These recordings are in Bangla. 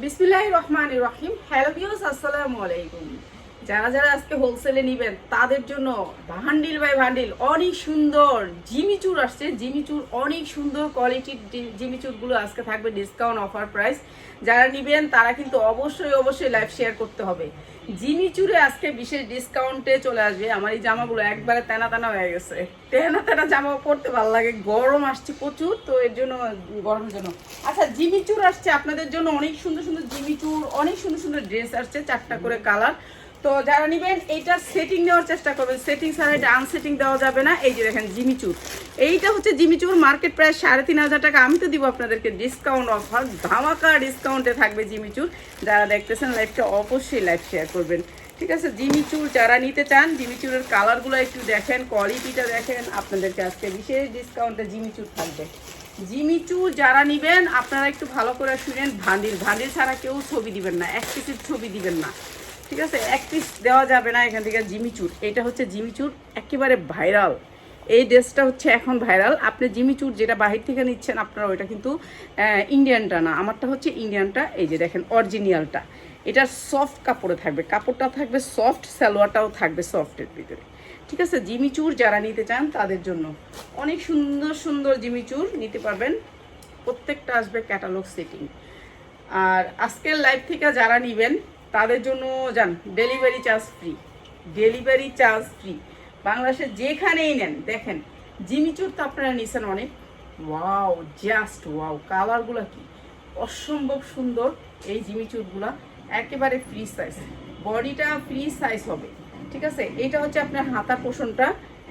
বিসমিল্লাহ রহমান রহিম। হ্যালো ভিউস আসসালামু আলাইকুম। যারা যারা আজকে হোলসেলে নেবেন, তাদের জন্য ভান্ডিল বাই ভান্ডিল অনেক সুন্দর জিমিচুর আসছে। জিমিচুর অনেক সুন্দর কোয়ালিটির জিমিচুরগুলো আজকে থাকবে ডিসকাউন্ট অফার প্রাইস যারা নেবেন, তারা কিন্তু অবশ্যই অবশ্যই লাইভ শেয়ার করতে হবে। জিমিচুরে আজকে বিশেষ ডিসকাউন্টে চলে আসবে আমার এই জামাগুলো একবারে তেনা তেনা হয়ে গেছে। তেনা তেনা জামা পরতে ভালো লাগে গরম আসছে প্রচুর তো এর জন্য গরমের জন্য। আচ্ছা জিমি চুর আসছে আপনাদের জন্য অনেক সুন্দর সুন্দর জিমি চুর অনেক সুন্দর সুন্দর ড্রেস আসছে চারটা করে কালার তো যারা নেবেন, এইটা সেটিং নেওয়ার চেষ্টা করবেন। সেটিং ছাড়া এটা আনসেটিং দেওয়া যাবে না। এই যে দেখেন জিমিচুর এইটা হচ্ছে জিমিচুর মার্কেট প্রাইস সাড়ে তিন হাজার টাকা। আমি তো দিব আপনাদেরকে ডিসকাউন্ট অফার ধামাকা ডিসকাউন্টে থাকবে জিমিচুর যারা দেখতেছেন লাইভটা অবশ্যই লাইভ শেয়ার করবেন। ঠিক আছে জিমিচুর যারা নিতে চান জিমিচুরের কালারগুলো একটু দেখেন কোয়ালিটিটা দেখেন। আপনাদেরকে আজকে বিশেষ ডিসকাউন্টে জিমিচুর থাকবে। জিমিচুর যারা নেবেন, আপনারা একটু ভালো করে শুনেন। ভান্ডিল ভান্ডিল ছাড়া কেউ ছবি দিবেন না। এক পিসের ছবি দিবেন না। ঠিক আছে? এক পিস দেওয়া যাবে না এখান থেকে জিমিচুর এটা হচ্ছে জিমিচুর একেবারে ভাইরাল। এই ড্রেসটা হচ্ছে এখন ভাইরাল। আপনি জিমিচুর যেটা বাহির থেকে নিচ্ছেন, আপনারা ওইটা কিন্তু ইন্ডিয়ানটা না। আমারটা হচ্ছে ইন্ডিয়ানটা, এই যে দেখেন, অরিজিনালটা। এটা সফট কাপড়ে থাকবে। কাপড়টা থাকবে সফট সালোয়ারটাও থাকবে সফটের ভিতরে। ঠিক আছে? জিমিচুর যারা নিতে চান, তাদের জন্য। অনেক সুন্দর সুন্দর জিমিচুর নিতে পারবেন। প্রত্যেকটা আসবে ক্যাটালগ সেটিং আর আজকের লাইভ থেকে যারা নেবেন তাদের জন্য যান delivery charge free delivery charge free বাংলাদেশে যেখানেই নেন, দেখেন জিমিচুর তো আপনারা নিছেন অনেক। ওয়াও জাস্ট ওয়াও কালারগুলো কি? অসম্ভব সুন্দর এই জিমিচুরগুলা একেবারে ফ্রি সাইজ বডিটা ফ্রি সাইজ হবে, ঠিক আছে? এটা হচ্ছে আপনার হাতার পোষণটা,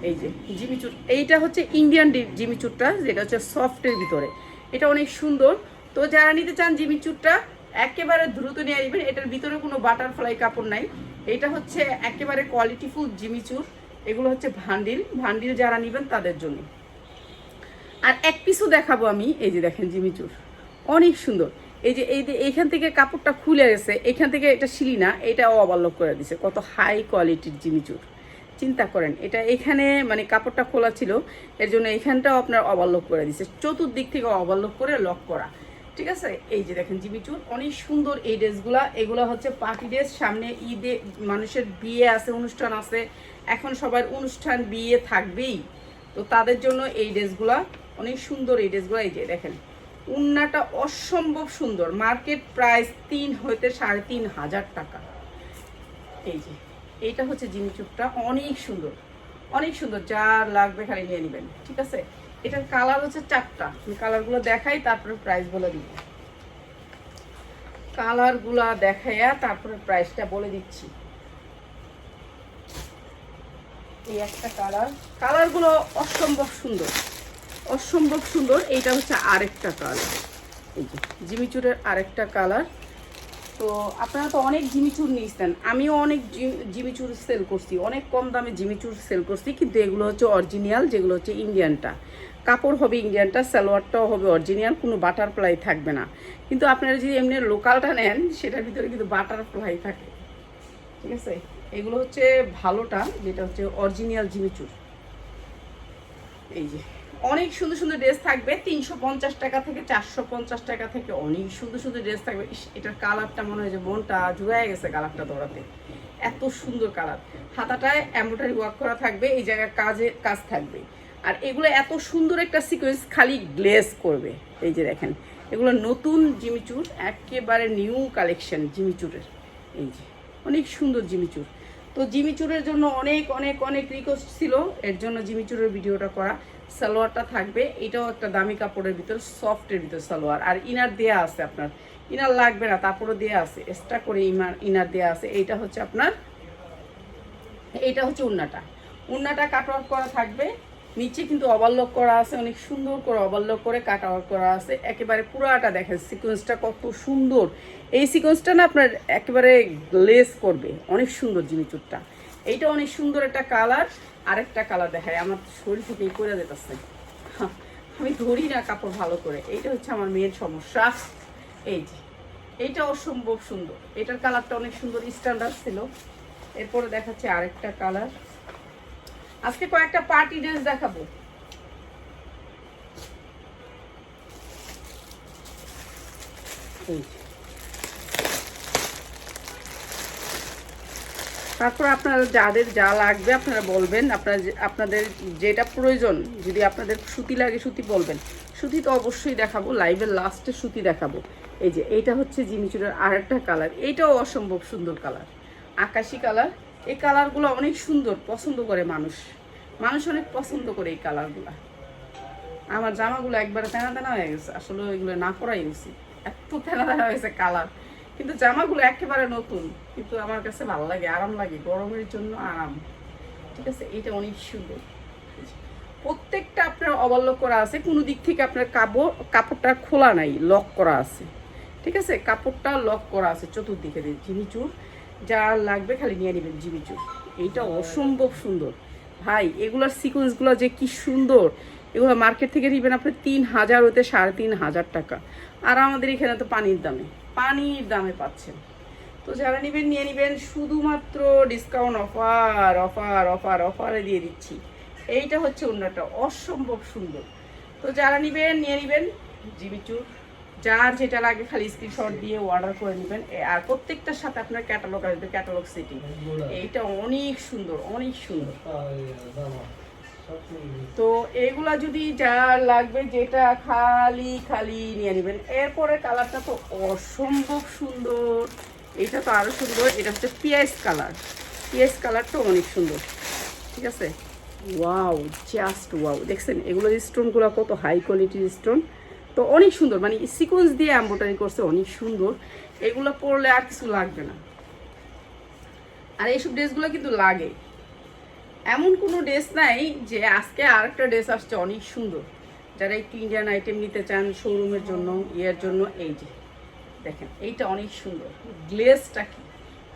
এই যে জিমিচুর এইটা হচ্ছে ইন্ডিয়ান জিমিচুরটা যেটা হচ্ছে সফটের ভিতরে। এটা অনেক সুন্দর। তো যারা নিতে চান জিমিচুরটা একেবারে দ্রুত নিয়ে আসবেন। এটার ভিতরে কোনো বাটারফ্লাই কাপড় নাই। এটা হচ্ছে একেবারে কোয়ালিটিফুল জিমিচুর এগুলো হচ্ছে ভান্ডিল। ভান্ডিল যারা নেবেন তাদের জন্য। আর এক পিসও দেখাবো আমি। এই যে দেখেন জিমিচুর অনেক সুন্দর। এই যে, এই এইখান থেকে কাপড়টা খুলে গেছে। এখান থেকে এটা শিলি না, এটাও অবাল্যক করে দিছে। কত হাই কোয়ালিটির জিমিচুর চিন্তা করেন, এটা এখানে মানে কাপড়টা খোলা ছিল। এর জন্য এখানটাও আপনার অবাল্যক করে দিছে। চতুর্দিক থেকে অবাল্যক করে লক করা। ঠিক আছে? এই যে দেখেন জিমিচুর অনেক সুন্দর এই ড্রেসগুলা। এগুলো হচ্ছে পার্টি ড্রেস, সামনে ঈদে মানুষের বিয়ে আছে, অনুষ্ঠান আছে। এখন সবার অনুষ্ঠান বিয়ে থাকবেই। তো তাদের জন্য এই ড্রেসগুলা, অনেক সুন্দর এই ড্রেসগুলো। এই যে দেখেন, উন্নাটা অসম্ভব সুন্দর। মার্কেট প্রাইস তিন, হইতে সাড়ে তিন হাজার টাকা। এই যে, এইটা হচ্ছে জিমিচুপটা অনেক সুন্দর অনেক সুন্দর। যার লাগবে খালি নিয়ে নেবেন, ঠিক আছে? এটার কালার হচ্ছে চারটা। আমি কালারগুলো দেখাই, তারপরে প্রাইস বলে দিব। কালারগুলা দেখাইয়া তারপরে প্রাইসটা বলে দিচ্ছি। এই একটা কালার কালারগুলো অসম্ভব সুন্দর। অসম্ভব সুন্দর। এইটা হচ্ছে আরেকটা কালার এই যে, জিমিচুরের আরেকটা কালার তো আপনারা তো অনেক জিমিচুর নিয়েছেন। আমিও অনেক জিমিচুর সেল করছি। অনেক কম দামে জিমিচুর সেল করছি। কিন্তু এগুলো হচ্ছে অরিজিনাল যেগুলো হচ্ছে ইন্ডিয়ানটা কাপড় হবে ইন্ডিয়ানটা, সালোয়ারটাও হবে অরিজিনাল, কোনো বাটারফ্লাই থাকবে না। কিন্তু আপনারা যদি এমনি লোকালটা নেন, সেটার ভিতরে কিন্তু বাটারফ্লাই থাকে। ঠিক আছে? এগুলো হচ্ছে ভালোটা, যেটা হচ্ছে অরিজিনাল জিমিচুর এই যে, অনেক সুন্দর সুন্দর ড্রেস থাকবে, তিনশো পঞ্চাশ টাকা থেকে চারশো পঞ্চাশ টাকা থেকে অনেক সুন্দর সুন্দর ড্রেস থাকবে। এটার কালারটা মনে হয় যে মনটা জুড়ায় গেছে কালারটা ধরাতে। এত সুন্দর কালার হাতাটায় এমব্রয়ডারি ওয়ার্ক করা থাকবে, এই জায়গায় কাজে, কাজ থাকবে। আর এগুলো এত সুন্দর একটা সিকোয়েন্স খালি গ্লেজ করবে। এই যে দেখেন, এগুলো নতুন জিমিচুর একেবারে নিউ কালেকশন জিমিচুরের এই যে, অনেক সুন্দর জিমিচুর তো জিমিচুরের জন্য অনেক অনেক অনেক রিকোয়েস্ট ছিল। এর জন্য জিমিচুরের ভিডিওটা করা। সালোয়ারটা থাকবে, এটাও একটা দামি কাপড়ের ভিতর সফটের ভিতর সালোয়ার। আর ইনার দেয়া আছে আপনার। ইনার লাগবে না তারপরে দেয়া আছে। এক্সট্রা করে ইমার ইনার দেয়া আছে। এইটা হচ্ছে আপনার, এইটা হচ্ছে উন্নাটা। উন্নাটা কাট করা থাকবে। নিচে কিন্তু ওভারলক করা আছে, অনেক সুন্দর করে ওভারলক করে কাট আউট করা আছে। একেবারে পুরাটা দেখেন সিকোয়েন্সটা কত সুন্দর। এই সিকোয়েন্সটা না আপনার একেবারে গ্লেস করবে, অনেক সুন্দর জিনিসটা। এইটা অনেক সুন্দর একটা কালার আরেকটা কালার দেখায় আমার শরীর থেকে করে যেতেছে। আমি ধরি না কাপড় ভালো করে। এইটা হচ্ছে আমার মেয়ের সমস্যা। এই যে এইটা অসম্ভব সুন্দর। এটার কালারটা অনেক সুন্দর স্ট্যান্ডার্ড ছিল। এরপরে দেখাচ্ছে আরেকটা কালার আজকে কয়েকটা পার্টি ড্রেস দেখাবো। তারপর আপনারা যাদের যা লাগবে আপনারা বলবেন, আপনারা আপনাদের যেটা প্রয়োজন, যদি আপনাদের সুতি লাগে সুতি বলবেন। সুতি তো অবশ্যই দেখাবো লাইভের লাস্টে সুতি দেখাবো। এই যে, এইটা হচ্ছে জিনিসটার আর একটা কালার এইটাও অসম্ভব সুন্দর কালার আকাশি কালার এই কালারগুলো অনেক সুন্দর, পছন্দ করে মানুষ। মানুষ অনেক পছন্দ করে এই কালারগুলো। আমার জামাগুলো একবারে তেনা তেনা হয়ে গেছে, আসলে এগুলো না করাই উচিত এত তেনা তেনা হয়েছে কালার। কিন্তু জামাগুলো একেবারে নতুন, কিন্তু আমার কাছে ভালো লাগে, আরাম লাগে, গরমের জন্য আরাম। ঠিক আছে এটা অনেক সুন্দর। প্রত্যেকটা আপনার অবলক করা আছে, কোনো দিক থেকে আপনার কাপড়, কাপড়টা খোলা নাই লক করা আছে। ঠিক আছে, কাপড়টা লক করা আছে, চতুর্দিকে দিয়ে জিমিচুর যা লাগবে খালি নিয়ে নেবেন জিমিচুর এইটা অসম্ভব সুন্দর। ভাই এগুলোর সিকোয়েন্সগুলো যে কি সুন্দর। এগুলো মার্কেট থেকে নেবেন আপনি তিন হাজার হতে সাড়ে তিন হাজার টাকা। আর আমাদের এখানে তো পানির দামে পানির দামে পাচ্ছেন। তো যারা নেবেন নিয়ে নেবেন। শুধুমাত্র ডিসকাউন্ট অফার অফার অফার অফারে দিয়ে দিচ্ছি। এইটা হচ্ছে অন্যটা অসম্ভব সুন্দর। তো যারা নেবেন নিয়ে নেবেন জিবিচুর যার যেটা লাগে খালি স্ক্রিনশট দিয়ে অর্ডার করে নেবেন। আর প্রত্যেকটার সাথে আপনার ক্যাটালগ আসবে ক্যাটালগ সিটি এইটা অনেক সুন্দর অনেক সুন্দর। তো এগুলা যদি যা লাগবে, যেটা খালি খালি নিয়ে নেবেন। এরপরে কালারটা তো অসম্ভব সুন্দর। এটা তো আরও সুন্দর। এটা হচ্ছে পিয়াজ কালার পিয়াজ কালারটা অনেক সুন্দর। ঠিক আছে? ওয়াও জাস্ট ওয়াও দেখছেন, এগুলো স্টোনগুলো কত হাই কোয়ালিটির স্টোন তো অনেক সুন্দর মানে সিকোয়েন্স দিয়ে এম্ব্রয়ডারি করছে, অনেক সুন্দর। এগুলো পরলে আর কিছু লাগবে না। আর এইসব ড্রেসগুলো কিন্তু লাগে। এমন কোনো ড্রেস নাই যে আজকে আরেকটা ড্রেস আসছে অনেক সুন্দর। যারা একটু ইন্ডিয়ান আইটেম নিতে চান শোরুমের জন্য, ইয়ের জন্য, এই যে, দেখেন, এইটা অনেক সুন্দর। গ্লেসটা কি?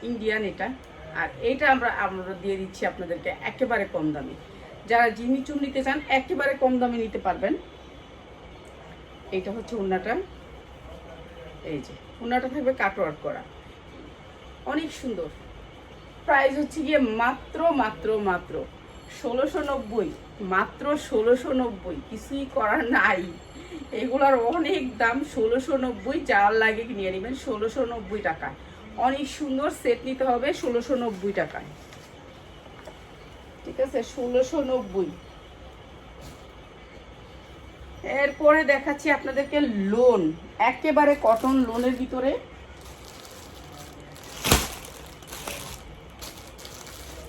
ইন্ডিয়ান এটা। আর এইটা আমরা আমরা দিয়ে দিচ্ছি আপনাদেরকে একেবারে কম দামে। যারা জিমি চুম নিতে চান, একেবারে কম দামে নিতে পারবেন। এইটা হচ্ছে উন্নাটা। এই যে, উন্নাটা থাকবে কাটওয়ার্ক করা। অনেক সুন্দর। প্রাইস হচ্ছে গিয়ে মাত্র মাত্র মাত্র ষোলোশো নব্বই মাত্র ষোলোশো নব্বই কিছুই করার নাই। এগুলার অনেক দাম ষোলোশো নব্বই যার লাগে নিয়ে নেবেন ষোলোশো নব্বই টাকা। অনেক সুন্দর সেট নিতে হবে ষোলোশো নব্বই টাকায়। ঠিক আছে? ষোলোশো নব্বই এরপরে দেখাচ্ছি আপনাদেরকে লোন একেবারে কটন লোনের ভিতরে।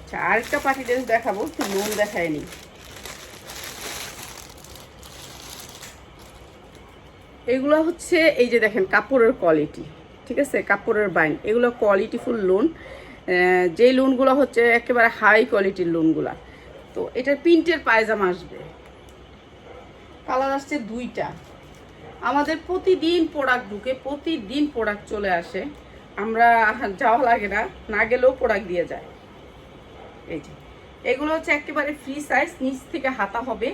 আচ্ছা আরেকটা পার্টি ড্রেস দেখাবো, একটু লোন দেখায়নি এগুলো হচ্ছে, এই যে দেখেন, কাপড়ের কোয়ালিটি ঠিক আছে? কাপড়ের বাইন এগুলো কোয়ালিটিফুল লোন যে লোনগুলো হচ্ছে, একেবারে হাই কোয়ালিটির লোনগুলা তো এটার প্রিন্টের পায়জামা আসবে। কালার আসছে দুইটা। আমাদের প্রতিদিন প্রোডাক্ট ঢুকে, প্রতিদিন প্রোডাক্ট চলে আসে। আমরা যাওয়া লাগে না না গেলেও প্রোডাক্ট দিয়ে যায়। এই যে, এগুলো হচ্ছে একেবারে ফ্রি সাইজ নিচ থেকে হাতা হবে।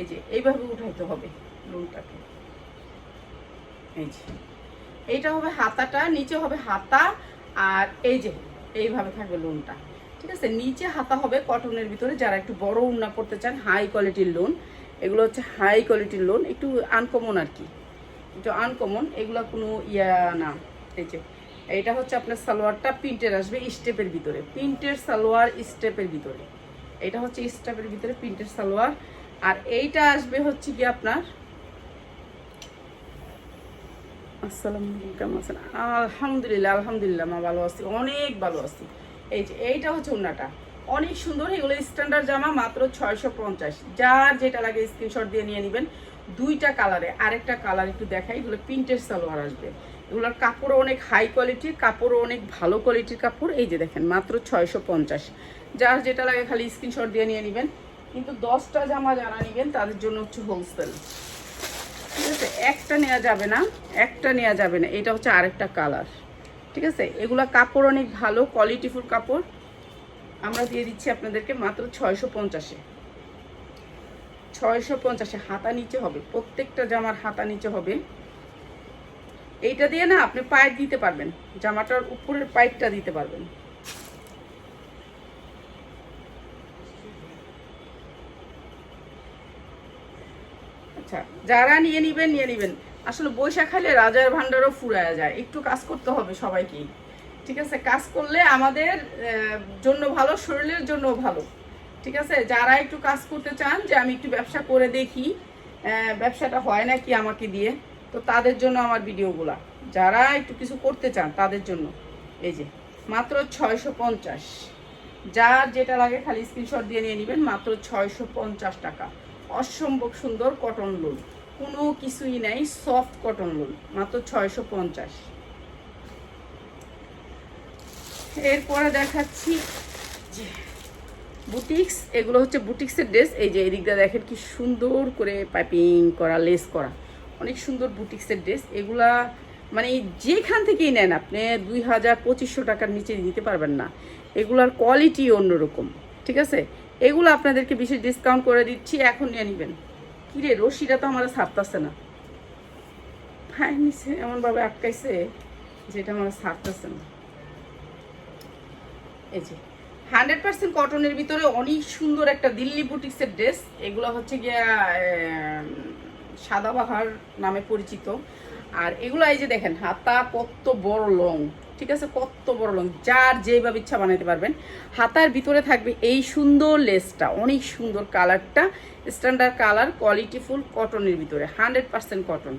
এই যে, এইভাবে উঠাইতে হবে লোনটাকে এই যে, এইটা হবে হাতাটা, নিচে হবে হাতা, আর এই যে, এইভাবে থাকবে লোনটা। ঠিক আছে? নিচে হাতা হবে কটনের ভিতরে। যারা একটু বড় উন্না করতে চান হাই কোয়ালিটির লোন এগুলো হচ্ছে হাই কোয়ালিটির লোন একটু আনকমন আর কি একটু আনকমন এগুলো কোনো ইয়া না। এই যে এইটা হচ্ছে আপনার সালোয়ারটা প্রিন্টের আসবে স্টেপের ভিতরে। প্রিন্টের সালোয়ার স্টেপের ভিতরে। এটা হচ্ছে স্টেপের ভিতরে প্রিন্টের সালোয়ার। আর এইটা আসবে হচ্ছে কি আপনার, আসসালামু কেমন আছেন? আলহামদুলিল্লাহ আলহামদুলিল্লাহ, মা ভালো আছি, অনেক ভালো আছি। এই যে, এইটা হচ্ছে ওনাটা অনেক সুন্দর। এগুলো স্ট্যান্ডার্ড জামা মাত্র ছয়শো পঞ্চাশ। যার যেটা লাগে স্ক্রিনশট দিয়ে নিয়ে নেবেন। দুইটা কালারে আরেকটা কালার একটু দেখাই। এগুলো প্রিন্টের সালোয়ার আসবে। এগুলোর কাপড়ও অনেক হাই কোয়ালিটির কাপড়ও অনেক ভালো কোয়ালিটির কাপড়। এই যে দেখেন, মাত্র ছয়শো পঞ্চাশ। যার যেটা লাগে খালি স্ক্রিনশট দিয়ে নিয়ে নেবেন। কিন্তু দশটা জামা যারা নেবেন, তাদের জন্য হচ্ছে হোলসেল ঠিক আছে? একটা নেওয়া যাবে না। একটা নেওয়া যাবে না। এটা হচ্ছে আরেকটা কালার ঠিক আছে? এগুলা কাপড় অনেক ভালো কোয়ালিটিফুল কাপড়। আমরা দিয়ে দিচ্ছি আপনাদেরকে মাত্র ছয়শো পঞ্চাশে। ছয়শো পঞ্চাশে হাতা নিচে হবে, প্রত্যেকটা জামার হাতা নিচে হবে। এইটা দিয়ে না আপনি পায়ের দিতে পারবেন, জামাটার উপরের পাইপটা দিতে পারবেন। আচ্ছা যারা নিয়ে নিবেন নিয়ে নিবেন। আসলে বৈশাখ খালে রাজার ভান্ডারও ফুরায়া যায়, একটু কাজ করতে হবে সবাইকেই। ঠিক আছে? কাজ করলে আমাদের জন্য ভালো, শরীরের জন্য ভালো। ঠিক আছে? যারা একটু কাজ করতে চান যে আমি একটু ব্যবসা করে দেখি ব্যবসাটা হয় নাকি আমাকে দিয়ে, তো তাদের জন্য আমার ভিডিওগুলা। যারা একটু কিছু করতে চান তাদের জন্য। এই যে, মাত্র ছয়শো পঞ্চাশ। যার যেটা লাগে খালি স্ক্রিনশট দিয়ে নিয়ে নেবেন, মাত্র ছয়শো পঞ্চাশ টাকা। অসম্ভব সুন্দর কটন লোল কোনো কিছুই নাই সফট কটন লোল মাত্র ছয়শো পঞ্চাশ। এরপরে দেখাচ্ছি যে বুটিক্স, এগুলো হচ্ছে বুটিক্সের ড্রেস। এই যে এদিকটা দেখেন কি সুন্দর করে পাইপিং করা, লেস করা। অনেক সুন্দর বুটিক্সের ড্রেস। এগুলা মানে যেখান থেকেই নেন আপনি, দুই হাজার পঁচিশশো টাকার নিচে দিতে পারবেন না। এগুলার কোয়ালিটি অন্যরকম, ঠিক আছে? এগুলো আপনাদেরকে বিশেষ ডিসকাউন্ট করে দিচ্ছি, এখন নিয়ে নেবেন। কিরে, রশিটা তো আমার ছাড়তেছে না। হ্যাঁ এমনভাবে আটকাইছে যেটা আমার ছাড়তেছে না। এই যে, হান্ড্রেড পার্সেন্ট কটনের ভিতরে অনেক সুন্দর একটা দিল্লি বুটিক্সের ড্রেস, এগুলো হচ্ছে গিয়া সাদাবাহার নামে পরিচিত। আর এগুলো এই যে দেখেন, হাতা কত বড় লং, ঠিক আছে? কত বড় লং, যার যেভাবে ইচ্ছা বানাতে পারবেন। হাতার ভিতরে থাকবে এই সুন্দর লেসটা, অনেক সুন্দর কালারটা স্ট্যান্ডার্ড কালার কোয়ালিটিফুল কটনের ভিতরে, hundred percent cotton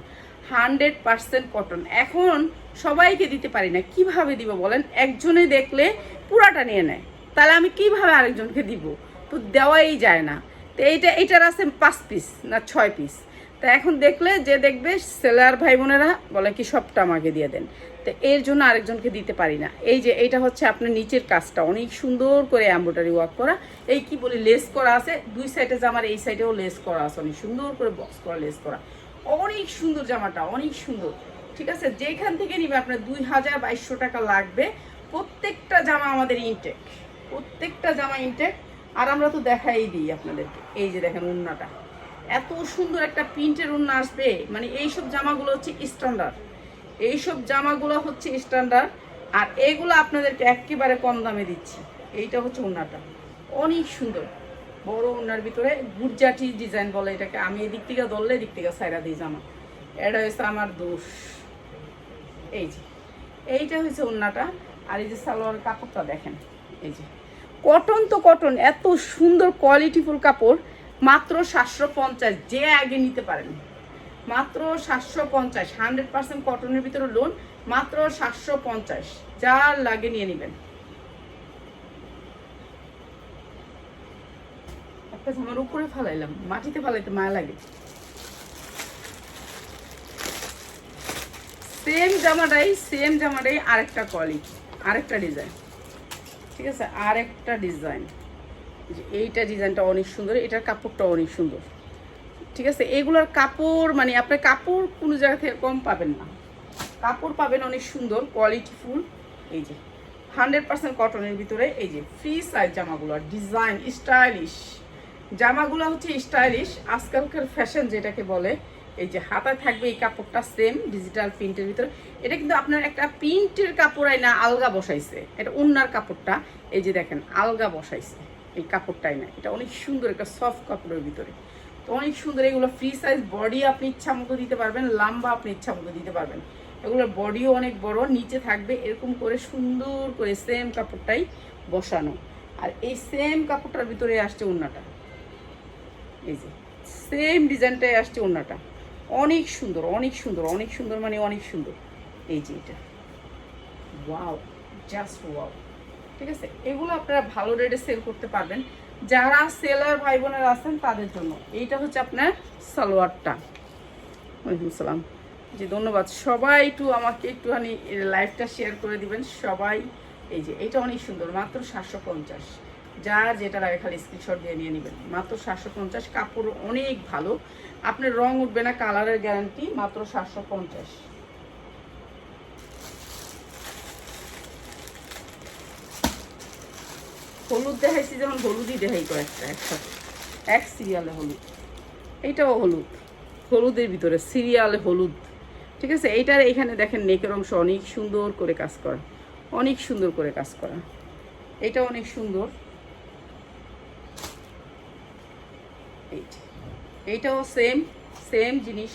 hundred percent cotton এখন সবাইকে দিতে পারি না। কীভাবে দিব বলেন? একজনে দেখলে পুরাটা নিয়ে নেয়। তাহলে আমি কীভাবে আরেকজনকে দিব? তো দেওয়াই যায় না। তো এইটা, এইটার আছে পাঁচ পিস না ছয় পিস তা এখন দেখলে যে দেখবে সেলার ভাই বোনেরা বলে কি, সবটা আমাকে দিয়ে দেন। তো এর জন্য আরেকজনকে দিতে পারি না। এই যে এটা হচ্ছে আপনার নিচের কাজটা। অনেক সুন্দর করে এম্ব্রয়ডারি ওয়ার্ক করা। এই কি বলি লেস করা আছে। দুই সাইডে জামার এই সাইডেও লেস করা আছে। অনেক সুন্দর করে বক্স করা লেস করা। অনেক সুন্দর জামাটা, অনেক সুন্দর। ঠিক আছে? যেখান থেকে নিবে আপনার দুই হাজার বাইশশো টাকা লাগবে। প্রত্যেকটা জামা আমাদের ইনটেক প্রত্যেকটা জামা ইনটেক আর আমরা তো দেখাই দিই আপনাদেরকে। এই যে দেখেন উন্নাটা এত সুন্দর একটা প্রিন্টের উন্না আসবে। মানে এইসব জামাগুলো হচ্ছে স্ট্যান্ডার্ড এইসব জামাগুলো হচ্ছে স্ট্যান্ডার্ড আর এগুলো আপনাদেরকে একেবারে কম দামে দিচ্ছি। এইটা হচ্ছে উন্নাটা অনেক সুন্দর। বড় উন্নার ভিতরে গুরজাটি ডিজাইন বলে এটাকে। আমি এদিক থেকে ধরলে এদিক থেকে সাইরা দিই জামা এটা হয়েছে আমার দোষ। এই যে, এইটা হয়েছে উন্নাটা। আর এই যে সালোয়ার কাপড়টা দেখেন, এই যে। কটন তো কটন, এত সুন্দর কোয়ালিটিফুল কাপড়, মাত্র সাতশো পঞ্চাশ, যে আগে নিতে পারেন। মাত্র সাতশো পঞ্চাশ হান্ড্রেড পার্সেন্ট কটনের ভিতরে লোন মাত্র সাতশো পঞ্চাশ যা লাগে নিয়ে নেবেন। একটা জামার উপরে ফালাইলাম, মাটিতে ফালাইতে মায়া লাগে। সেম জামাটাই সেম জামাটাই আরেকটা কোয়ালিটি আরেকটা ডিজাইন ঠিক আছে? আরেকটা ডিজাইন এইটা ডিজাইনটা অনেক সুন্দর, এটার কাপড়টা অনেক সুন্দর। ঠিক আছে? এগুলোর কাপড় মানে আপনার কাপড় কোনো জায়গা থেকে কম পাবেন না। কাপড় পাবেন অনেক সুন্দর কোয়ালিটি ফুল। এই যে হান্ড্রেড পার্সেন্ট কটনের ভিতরে, এই যে ফ্রি সাইজ জামাগুলো ডিজাইন স্টাইলিশ জামাগুলো হচ্ছে স্টাইলিশ, আজকালকার ফ্যাশন যেটাকে বলে, এই যে হাতায় থাকবে, এই কাপড়টা সেম ডিজিটাল প্রিন্টের ভিতরে। এটা কিন্তু আপনার একটা প্রিন্টের কাপড়াই না আলগা বসাইছে। এটা উন্নার কাপড়টা, এই যে দেখেন, আলগা বসাইছে এই কাপড়টাই না এটা অনেক সুন্দর একটা সফট কাপড়ের ভিতরে। তো অনেক সুন্দর, এগুলো ফ্রি সাইজ বডি আপনি ইচ্ছা মতো দিতে পারবেন, লাম্বা আপনি ইচ্ছা মতো দিতে পারবেন। এগুলোর বডিও অনেক বড়, নিচে থাকবে এরকম করে সুন্দর করে সেম কাপড়টাই বসানো। আর এই সেম কাপড়টার ভিতরে আসছে উন্নাটা এই যে সেম ডিজাইনটাই আসছে ওড়নাটা। অনেক সুন্দর অনেক সুন্দর অনেক সুন্দর মানে অনেক সুন্দর। এই যে এটা। ওয়াও জাস্ট ওয়াও ঠিক আছে? এগুলো আপনারা ভালো রেটে সেল করতে পারবেন। যারা সেলার ভাই বোনেরা আছেন, তাদের জন্য। এইটা হচ্ছে আপনার সালোয়ারটা। ওয়ালাইকুম সালাম জি ধন্যবাদ। সবাই একটু আমাকে একটুখানি লাইভটা শেয়ার করে দিবেন। সবাই, এই যে, এটা অনেক সুন্দর, মাত্র সাতশো পঞ্চাশ। যার যেটা লাগে খালি স্ক্রিনশট দিয়ে নিয়ে নেবেন। মাত্র সাতশো পঞ্চাশ, কাপড় অনেক ভালো। আপনার রং উঠবে না, কালারের গ্যারান্টি মাত্র সাতশো পঞ্চাশ। হলুদ দেখাইছি যেমন হলুদই দেখাই কয়েকটা একসাথে। এক সিরিয়ালে হলুদ। এইটাও হলুদ। হলুদের ভিতরে সিরিয়ালে হলুদ। ঠিক আছে? এইটার এখানে দেখেন নেকের অংশ অনেক সুন্দর করে কাজ করা। অনেক সুন্দর করে কাজ করা। এটা অনেক সুন্দর এই যে। এইটাও সেম সেম জিনিস।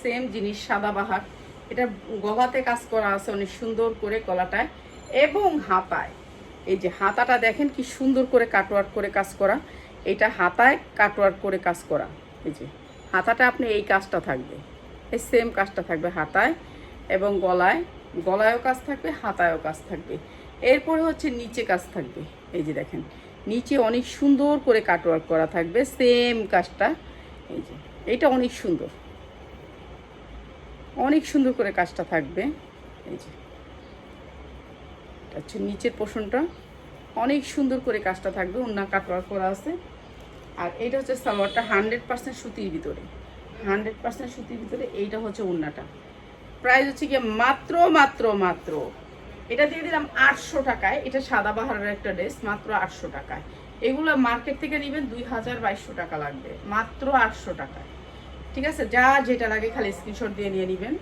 সেম জিনিস, সাদা বাহার। এটা গলাতে কাজ করা আছে অনেক সুন্দর করে গলাটায় এবং হাতায়। এই যে হাতাটা দেখেন কি সুন্দর করে কাটওয়ার্ক করে কাজ করা। এটা হাতায় কাটওয়ার্ক করে কাজ করা। এই যে হাতাটা আপনি এই কাজটা থাকবে। এই সেম কাজটা থাকবে হাতায় এবং গলায়। গলায়ও কাজ থাকবে, হাতায়ও কাজ থাকবে। এরপরে হচ্ছে নিচে কাজ থাকবে। এই যে দেখেন নিচে অনেক সুন্দর করে কাটওয়ার্ক করা থাকবে, সেম কাজটা। এই যে এটা অনেক সুন্দর। অনেক সুন্দর করে কাজটা থাকবে। এই যে হচ্ছে নিচের পোষণটা। অনেক সুন্দর করে কাজটা থাকবে অন্য কাটওয়ার্ক করা আছে। আর এটা হচ্ছে সালোয়ারটা হান্ড্রেড পার্সেন্ট সুতির ভিতরে। হান্ড্রেড পার্সেন্ট সুতির ভিতরে এইটা হচ্ছে উন্নাটা প্রাইস হচ্ছে গিয়ে মাত্র মাত্র মাত্র এটা দিয়ে দিলাম আটশো টাকায়। এটা সাদা বাহারের একটা ড্রেস মাত্র আটশো টাকায়। এগুলো মার্কেট থেকে নেবেন দুই হাজার বাইশশো টাকা লাগবে, মাত্র আটশো টাকায়। ঠিক আছে? যা যেটা লাগে খালি স্ক্রিনশট দিয়ে নিয়ে নেবেন।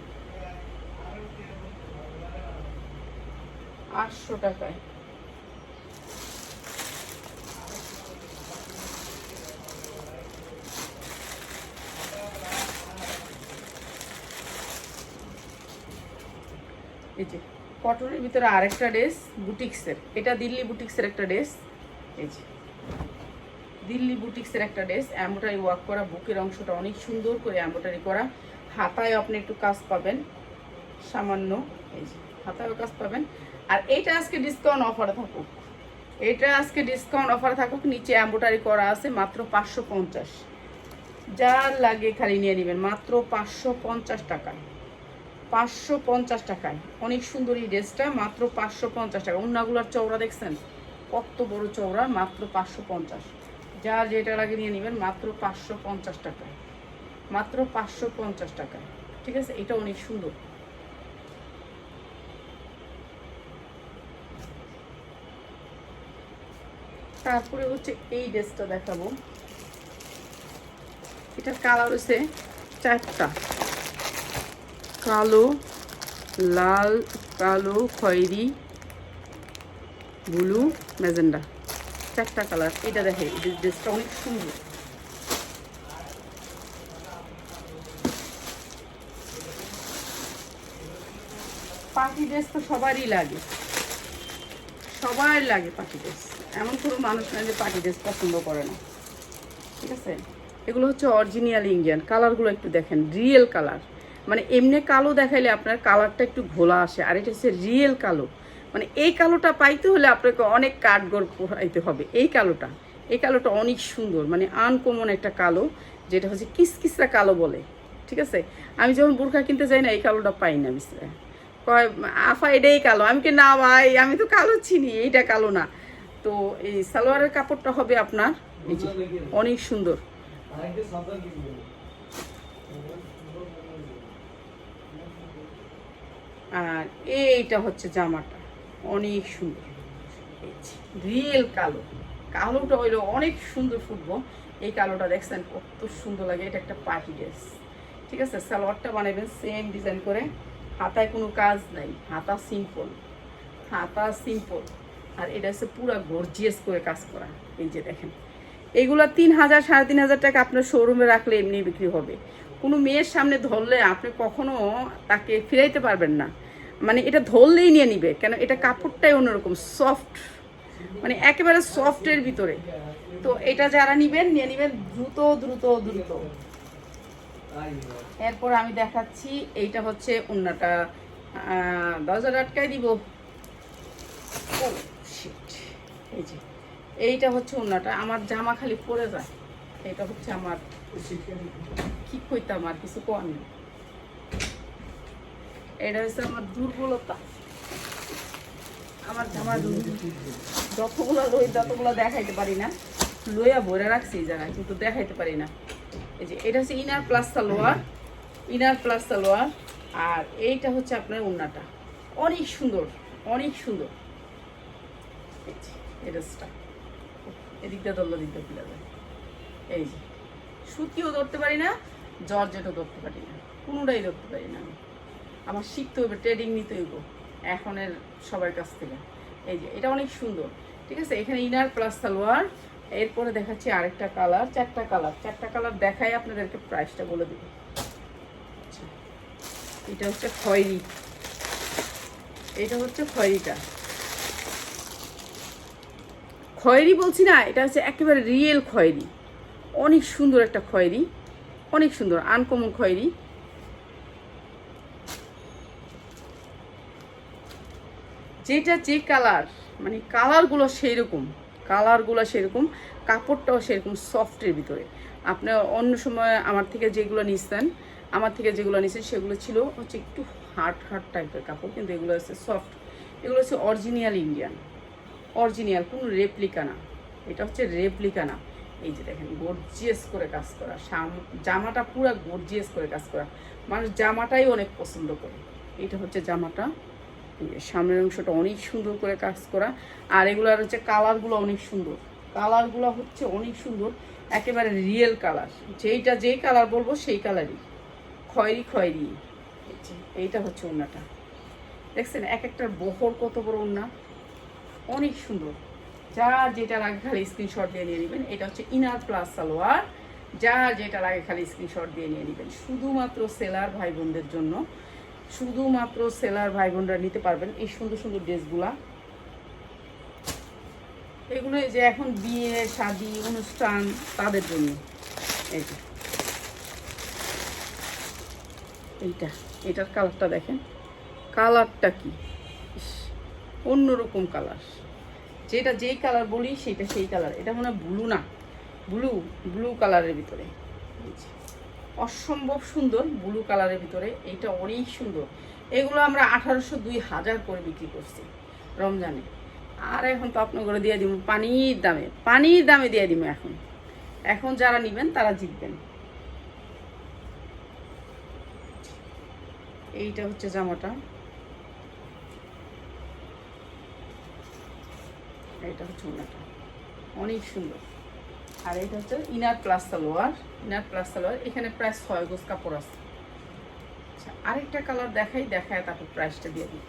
আটশো টাকায়। এই যে কটনের ভিতরে আরেকটা ড্রেস, বুটিক্সের। এটা দিল্লি বুটিক্সের একটা ড্রেস। এই যে। দিল্লি বুটিক্সের একটা ড্রেস। এম্ব্রয়ডারি ওয়ার্ক করা, বুকের অংশটা অনেক সুন্দর করে এম্ব্রয়ডারি করা। হাতায় আপনি একটু কাজ পাবেন। সামান্য, এই যে, হাতায়ও কাজ পাবেন। আর এইটা আজকে ডিসকাউন্ট অফারে থাকুক। এটা আজকে ডিসকাউন্ট অফারে থাকুক। নিচে এম্ব্রয়ডারি করা আছে মাত্র পাঁচশো পঞ্চাশ। যার লাগে খালি নিয়ে নেবেন। মাত্র পাঁচশো পঞ্চাশ টাকায় পাঁচশো পঞ্চাশ টাকায়। অনেক সুন্দর এই ড্রেসটা, মাত্র পাঁচশো পঞ্চাশ টাকা। অন্যগুলোর চওড়া দেখছেন? কত বড় চওড়া, মাত্র পাঁচশো পঞ্চাশ। যার যেটা লাগে নিয়ে নেবেন, মাত্র পাঁচশো পঞ্চাশ টাকায়। মাত্র পাঁচশো পঞ্চাশ টাকায়। ঠিক আছে? এটা অনেক সুন্দর। তারপরে হচ্ছে এই ড্রেসটা দেখাবো। এটার কালার হচ্ছে চারটা। কালো, লাল, কালো, খয়েরি, ব্লু, ম্যাজেন্ডা। চারটা কালার। এটা দেখে ড্রেসটা অনেক সুন্দর। পাখি ড্রেস তো সবারই লাগে। সবার লাগে পাখি ড্রেস। এমন কোনো মানুষ নাই যে পাখি ড্রেস পছন্দ করে না। ঠিক আছে? এগুলো হচ্ছে অরিজিনাল ইন্ডিয়ান কালারগুলো একটু দেখেন রিয়েল কালার মানে এমনি কালো দেখাইলে আপনার কালারটা একটু ঘোলা আসে, আর এটা হচ্ছে রিয়েল কালো। মানে এই কালোটা পাইতে হলে আপনাকে অনেক কাঠগড় পোহাইতে হবে, এই কালোটা। এই কালোটা অনেক সুন্দর মানে আনকমন একটা কালো, যেটা হচ্ছে কিসকিসরা কালো বলে, ঠিক আছে? আমি যখন বোরখা কিনতে যাই না, এই কালোটা পাই না বিশ্রে কয়, আফা, এটাই কালো। আমি কি না ভাই, আমি তো কালো চিনি, এইটা কালো না। তো এই সালোয়ারের কাপড়টা হবে আপনার অনেক সুন্দর। আর এইটা হচ্ছে জামাটা। অনেক সুন্দর। রিয়েল কালো। কালোটা হইল অনেক সুন্দর ফুটবো এই কালোটা দেখছেন কত সুন্দর লাগে। এটা একটা পার্টি ড্রেস। ঠিক আছে? সালোয়ারটা বানাবেন সেম ডিজাইন করে। হাতায় কোনো কাজ নাই। হাতা সিম্পল হাতা সিম্পল আর এটা হচ্ছে পুরা গর্জিয়াস করে কাজ করা। এই যে দেখেন। এইগুলো তিন হাজার, সাড়ে তিন হাজার টাকা আপনার শোরুমে রাখলে এমনি বিক্রি হবে। কোনো মেয়ের সামনে ধরলে আপনি কখনো তাকে ফিরাইতে পারবেন না। মানে এটা ধরলেই নিয়ে নিবে, কেন এটা কাপড়টাই অন্যরকম সফট মানে একেবারে সফটের ভিতরে। তো এটা যারা নিবেন, নিয়ে নিবেন দ্রুত দ্রুত দ্রুত। এরপর আমি দেখাচ্ছি, এইটা হচ্ছে অন্যটা। দরজা আটকায় দিব। এইটা হচ্ছে অন্যটা। আমার জামা খালি পরে যায়। এটা হচ্ছে আমার কি কইতাম আর কিছু নেই। এটা হচ্ছে আমার দুর্বলতা। আমার জামা যতগুলো লই ততগুলো দেখাইতে পারি না, লইয়া ভরে রাখছি জায়গায়, কিন্তু দেখাইতে পারি না। এই যে, এটা হচ্ছে inner plus salwar inner plus salwar, আর এইটা হচ্ছে আপনার ওন্নাটা। অনেক সুন্দর অনেক সুন্দর। এই যে এই এদিকটা ধরলো দিকটা খুলে যায় এই যে সুতিও ধরতে পারি না, জর্জেটও ধরতে পারি না, কোনোটাই ধরতে পারি না। আমি আমার শিখতে হবে ট্রেডিং নিতে হইব, এখনের সবার কাছ থেকে। এই যে, এটা অনেক সুন্দর, ঠিক আছে? এখানে ইনার প্লাস সালোয়ার, এরপরে দেখাচ্ছি আরেকটা কালার, চারটা কালার। চারটা কালার দেখাই আপনাদেরকে প্রাইসটা বলে দেবো। আচ্ছা এটা হচ্ছে খয়েরি। এটা হচ্ছে খয়েরিটা। খয়েরি বলছি না, এটা হচ্ছে একেবারে রিয়েল খয়েরি। অনেক সুন্দর একটা খয়েরি, অনেক সুন্দর আনকমন খয়েরি। যেটা যে কালার মানে কালারগুলো সেই রকম কালারগুলো সেরকম কাপড়টাও সেরকম সফটের ভিতরে। আপনি অন্য সময় আমার থেকে যেগুলো নিচ্ছেন আমার থেকে যেগুলো নিচ্ছেন সেগুলো ছিল হচ্ছে একটু হার্ড হার্ড টাইপের কাপড়, কিন্তু এগুলো হচ্ছে সফট। এগুলো হচ্ছে অরিজিনাল ইন্ডিয়ান, অরিজিনাল, কোনো রেপ্লিকা না। এটা হচ্ছে রেপ্লিকা না। এই যে দেখেন গর্জিয়াস করে কাজ করা। জামাটা পুরো গর্জিয়াস করে কাজ করা। মানুষ জামাটাই অনেক পছন্দ করে। এটা হচ্ছে জামাটা। সামনের অংশটা অনেক সুন্দর করে কাজ করা। আর এগুলোর হচ্ছে কালারগুলো অনেক সুন্দর। কালারগুলো হচ্ছে অনেক সুন্দর। একেবারে রিয়েল কালার যেইটা যেই কালার বলব সেই কালারই খয়েরি খয়েরি। এইটা হচ্ছে ওড়নাটা। দেখছেন এক একটার বহর কত বড় ওড়না। অনেক সুন্দর। যার যেটা লাগে খালি স্ক্রিনশট দিয়ে নিয়ে নেবেন, এটা হচ্ছে ইনার প্লাস সালোয়ার। যার যেটা লাগে খালি স্ক্রিনশট দিয়ে নিয়ে নেবেন। শুধুমাত্র সেলার ভাই বোনদের জন্য, শুধুমাত্র সেলার ভাই বোনরা নিতে পারবেন এই সুন্দর সুন্দর ড্রেসগুলা। এগুলো যে এখন বিয়ে, শাদি, অনুষ্ঠান, তাদের জন্য। এই যে। এইটা, এটার কালারটা দেখেন। কালারটা কি? অন্যরকম কালার যেটা যেই কালার বলি সেটা সেই কালার এটা মনে হয় ব্লু না। ব্লু ব্লু কালারের ভিতরে। অসম্ভব সুন্দর ব্লু কালারের ভিতরে। এইটা অনেক সুন্দর। এগুলো আমরা আঠারোশো দুই হাজার করে বিক্রি করছি রমজানে। আর এখন তো আপনার করে দিয়ে দিব পানির দামে। পানির দামে দিয়ে দিব এখন। এখন যারা নেবেন, তারা জিতবেন। এইটা হচ্ছে জামাটা। এটা হচ্ছে ওনাটা। অনেক সুন্দর। আর এটা হচ্ছে inner plus salwar. Inner plus salwar. এখানে প্রায় ছয় গোজ কাপড় আছে। আচ্ছা আরেকটা কালার দেখাই, দেখায় তারপর প্রাইসটা দিয়ে দিই।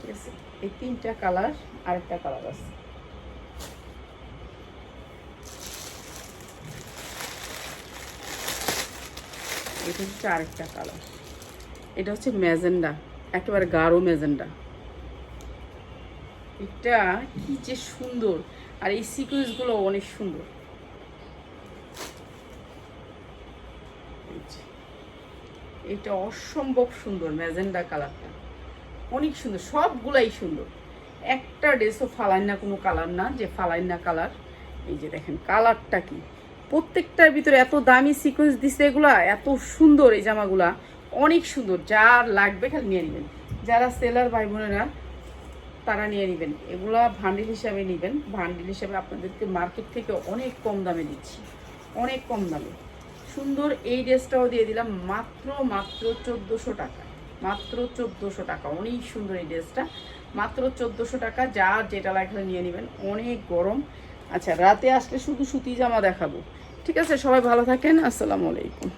ঠিক আছে? এই তিনটা কালার আরেকটা কালার আছে। এটা হচ্ছে আরেকটা কালার। এটা হচ্ছে ম্যাজেন্ডা। একেবারে গাঢ় ম্যাজেন্ডা। এটা কি যে সুন্দর। আর এই সিকুয়েন্সগুলো অনেক সুন্দর। এটা অসম্ভব সুন্দর ম্যাজেন্ডা কালারটা। অনেক সুন্দর, সবগুলাই সুন্দর। একটা ড্রেসও ফালাইন না, কোনো কালার না, যে ফালাইন না কালার। এই যে দেখেন, কালারটা কি? প্রত্যেকটার ভিতরে এত দামি সিকোয়েন্স দিছে এগুলা, এত সুন্দর এই জামাগুলা। অনেক সুন্দর, যার লাগবে খালি নিয়ে নেবেন। যারা সেলার ভাই বোনেরা তারা নিয়ে নেবেন। এগুলা ভান্ডিল হিসাবে নেবেন। ভান্ডিল হিসাবে আপনাদেরকে মার্কেট থেকে অনেক কম দামে দিচ্ছি। অনেক কম দামে। সুন্দর এই ড্রেসটাও দিয়ে দিলাম মাত্র মাত্র চোদ্দোশো টাকা। মাত্র চোদ্দোশো টাকা। অনেক সুন্দর এই ড্রেসটা। মাত্র চোদ্দোশো টাকা। যা যেটা লাগলে নিয়ে নেবেন। অনেক গরম। আচ্ছা রাতে আসলে শুধু সুতি জামা দেখাবো। ঠিক আছে? সবাই ভালো থাকেন। আসসালামু আলাইকুম।